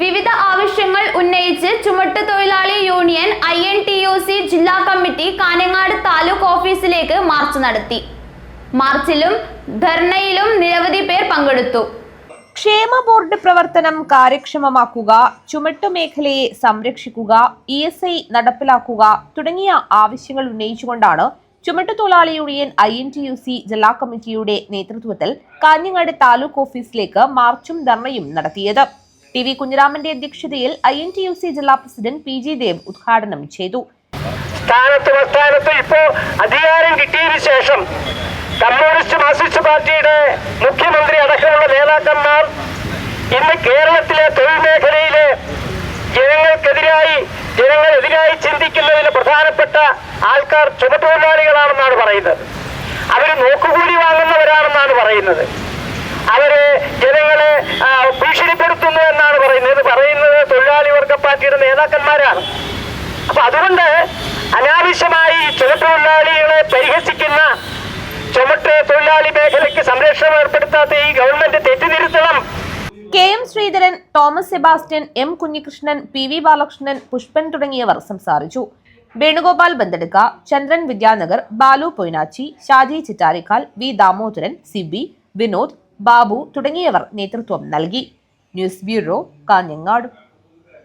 വിവിധ ആവശ്യങ്ങൾ ഉന്നയിച്ച് ചുമട്ട് തൊഴിലാളി union I N T U C ജില്ലാ കമ്മിറ്റി കാനങ്ങാട് താലൂക്ക് ഓഫീസിലേക്ക് മാർച്ച് നടത്തി. മാർച്ചിലും ധർണയിലും നിരവധി പേർ പങ്കെടുത്തു. ക്ഷേമ ബോർഡ് പ്രവർത്തനം കാര്യക്ഷമമാക്കുക ചുമട്ടുമേഖലയെ സംരക്ഷിക്കുക ഇ എസ് ഐ നടപ്പിലാക്കുക തുടങ്ങിയ ആവശ്യങ്ങൾ ഉന്നയിച്ചുകൊണ്ടാണ് ചുമട്ടുതൊഴിലാളി union I N T U C ജില്ലാ കമ്മിറ്റിയുടെ നേതൃത്വത്തിൽ കാഞ്ഞങ്ങാട് താലൂക്ക് ഓഫീസിലേക്ക് മാർച്ചും ധർണയും നടത്തിയത്. ടി വി കുഞ്ഞിരാമന്റെ അധ്യക്ഷതയിൽ I N T U C ജില്ലാ പ്രസിഡന്റ് പി ജി ദേവ് ഉദ്ഘാടനം ചെയ്തു. സ്ഥാനത്ത് പ്രസ്ഥാനത്ത് ഇപ്പോ അധികാരം കിട്ടിയതിനു ശേഷം കമ്മ്യൂണിസ്റ്റ് മാർക്സിസ്റ്റ് പാർട്ടിയുടെ മുഖ്യമന്ത്രി അടക്കമുള്ള നേതാക്കന്മാർ ഇന്ന് കേരളത്തിലെ തൊഴിൽ മേഖലയിലെ ജനങ്ങൾക്കെതിരായി ജനങ്ങളെതിരായി ചിന്തിക്കുന്നതിന് പ്രധാനപ്പെട്ട ആൾക്കാർ ചുമതലാളികളാണെന്നാണ് പറയുന്നത്. അവർ നോക്കുകൂലി വാങ്ങുന്നവരാണെന്നാണ് പറയുന്നത്. നേതാക്കന്മാരാണ്. അപ്പൊ അതുകൊണ്ട് അനാവശ്യമായി ചുമട്ടുതൊഴിലാളികളെ പരിഹസിക്കുന്ന ചുമട്ട് തൊഴിലാളി മേഖലയ്ക്ക് സംരക്ഷണം ഏർപ്പെടുത്താത്ത ഈ government തെറ്റിതിരുത്തണം K M Sreedharan Thomas Sebastian M Kunhikrishnan P V Balakrishnan Pushpan തുടങ്ങിയവർ സംസാരിച്ചു. വേണുഗോപാൽ ബന്തെടുക്ക ചന്ദ്രൻ വിദ്യാനഗർ ബാലു പൊയ്നാച്ചി ഷാജി ചിറ്റാരിക്കാൽ വി ദാമോദരൻ സിബി വിനോദ് ബാബു തുടങ്ങിയവർ നേതൃത്വം നൽകി. News bureau Kanhangad.